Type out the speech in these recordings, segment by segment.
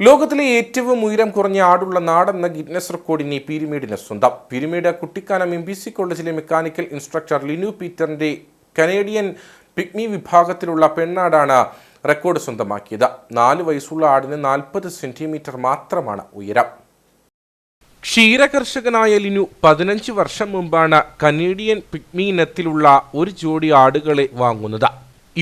ലോകത്തിലെ ഏറ്റവും ഉയരം കുറഞ്ഞ ആടുള്ള നാടെന്ന ഗിന്നസ് റെക്കോർഡിനെ പീരിമേഡിന് സ്വന്തം. Peermade Kuttikkanam M B C കോളേജിലെ മെക്കാനിക്കൽ ഇൻസ്ട്രക്ടർ ലിനു പീറ്ററിന്റെ കനേഡിയൻ പിഗ്മി വിഭാഗത്തിലുള്ള പെണ്ണാടാണ് റെക്കോർഡ് സ്വന്തമാക്കിയത്. നാല് വയസ്സുള്ള ആടിന് നാൽപ്പത് സെന്റിമീറ്റർ മാത്രമാണ് ഉയരം. ക്ഷീരകർഷകനായ ലിനു പതിനഞ്ച് വർഷം മുമ്പാണ് കനേഡിയൻ പിഗ്മി ഇനത്തിലുള്ള ഒരു ജോഡി ആടുകളെ വാങ്ങുന്നത്.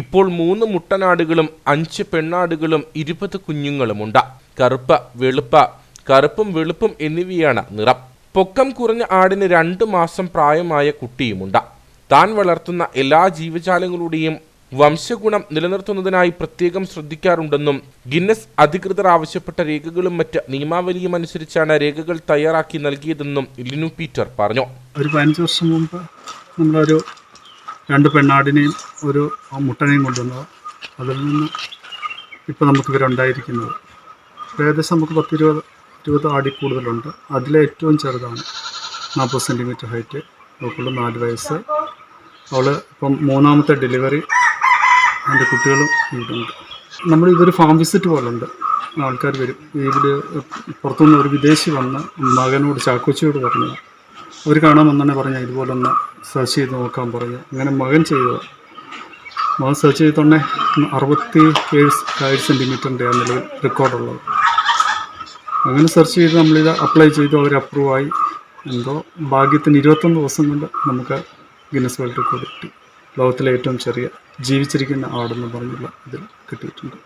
ഇപ്പോൾ മൂന്ന് മുട്ടനാടുകളും അഞ്ച് പെണ്ണാടുകളും ഇരുപത് കുഞ്ഞുങ്ങളുമുണ്ട്. കറുപ്പ് വെളുപ്പ കറുപ്പും വെളുപ്പും എന്നിവയാണ് നിറം. പൊക്കം കുറഞ്ഞ ആടിന് രണ്ട് മാസം പ്രായമായ കുട്ടിയുമുണ്ട്. താൻ വളർത്തുന്ന എല്ലാ ജീവജാലങ്ങളുടെയും വംശഗുണം നിലനിർത്തുന്നതിനായി പ്രത്യേകം ശ്രദ്ധിക്കാറുണ്ടെന്നും ഗിന്നസ് അധികൃതർ ആവശ്യപ്പെട്ട രേഖകളും മറ്റ് നിയമാവലിയും അനുസരിച്ചാണ് രേഖകൾ തയ്യാറാക്കി നൽകിയതെന്നും ലിനു പീറ്റർ പറഞ്ഞു. ഒരു പതിനഞ്ച് വർഷം മുമ്പ് നമ്മളൊരു രണ്ട് പെണ്ണാടിനെയും ഒരു മുട്ടനെയും കൊണ്ടുവന്നത് അതിൽ നിന്ന് ഇപ്പോൾ നമുക്ക് ഇവരുണ്ടായിരിക്കുന്നത് ഏകദേശം നമുക്ക് പത്ത് ഇരുപത് ആടി കൂടുതലുണ്ട്. അതിലെ ഏറ്റവും ചെറുതാണ്. നാൽപ്പത് സെന്റിമീറ്റർ ഹൈറ്റ്. അവൾക്കുള്ള നാല് വയസ്സ്. അവൾ ഇപ്പം മൂന്നാമത്തെ ഡെലിവറി അതിന്റെ കുട്ടികളും ഇവിടുണ്ട്. നമ്മൾ ഇതൊരു ഫാം വിസിറ്റ് പോലെ ഉണ്ട് ആൾക്കാർ വരും. ഇവിടെ പുറത്തുനിന്ന് ഒരു വിദേശി വന്ന് മകനോട് ചാക്കോച്ചിയോട് പറഞ്ഞത് അവർ കാണാൻ വന്നെ പറഞ്ഞ ഇതുപോലെ ഒന്ന് സെർച്ച് ചെയ്ത് നോക്കാൻ പറഞ്ഞു. അങ്ങനെ മകൻ ചെയ്തത് മകൻ സെർച്ച് ചെയ്തോണ്ടേ അറുപത്തി ഏഴ് ഏഴ് സെന്റിമീറ്ററിന്റെ ആ നിലവിൽ റെക്കോർഡുള്ളത് അങ്ങനെ സെർച്ച് ചെയ്ത് നമ്മളിത് അപ്ലൈ ചെയ്തു. അവർ അപ്രൂവ് ആയി. എന്തോ ഭാഗ്യത്തിന് ഇരുപത്തൊന്ന് ദിവസം കൊണ്ട് നമുക്ക് ഗിന്നസ് വേൾഡ് റെക്കോർഡ് കിട്ടി. ലോകത്തിലെ ഏറ്റവും ചെറിയ ജീവിച്ചിരിക്കുന്ന ആടെന്ന് പറഞ്ഞുള്ള ഇതിൽ കിട്ടിയിട്ടുണ്ട്.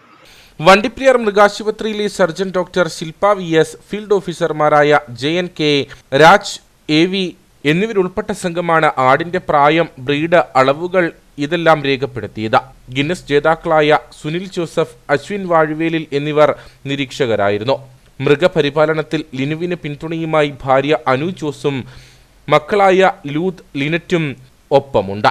Vandiperiyar മൃഗാശുപത്രിയിലെ surgeon doctor Shilpa V S field ഓഫീസർമാരായ J N K Raj A V എന്നിവരുൾപ്പെട്ട സംഘമാണ് ആടിന്റെ പ്രായം ബ്രീഡ് അളവുകൾ ഇതെല്ലാം രേഖപ്പെടുത്തിയത്. ഗിന്നസ് ജേതാക്കളായ സുനിൽ ജോസഫ് അശ്വിൻ വാഴുവേലിൽ എന്നിവർ നിരീക്ഷകരായിരുന്നു. മൃഗപരിപാലനത്തിൽ ലിനുവിന് പിന്തുണയുമായി ഭാര്യ അനു ജോസും മക്കളായ ലൂത്ത് ലിനറ്റും ഒപ്പമുണ്ട്.